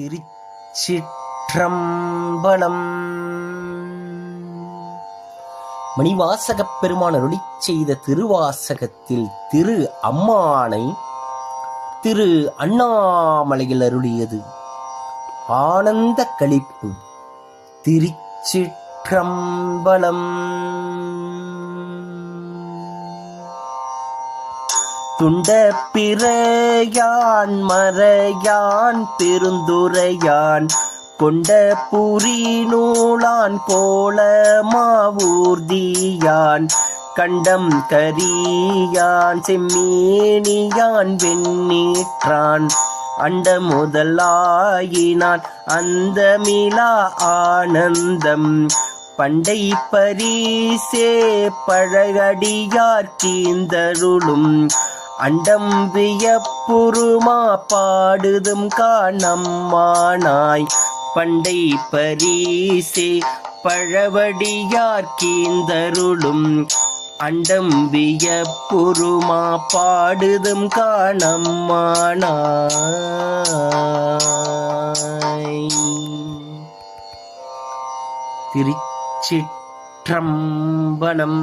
திருச்சிற்றம்பலம். மணிவாசகப் பெருமான அருளிச் செய்த திருவாசகத்தில் திரு அம்மானை திரு அண்ணாமலையில் அருளியது. ஆனந்த களிப்பு திருச்சிற்றம்பலம். துண்ட பிறையான் மறையான் பெருந்துரையான் கொண்ட புரி நூலான் கோல மாவூர்தியான் கண்டம் கரியான் செம்மேனியான் வெண்ணீற்றான் அண்ட முதலாயினான் அந்த மிலா ஆனந்தம் பண்டை பரிசே பழகடியார் கீந்தருளும் அண்டம் வியப்புருமா பாடுதும் காணம்மானாய். பண்டை பரிசே பழவடியார்கீந்தருளும் அண்டம் வியப்புருமா பாடுதும் காணம்மானாய். திருச்சிற்றம்பலம்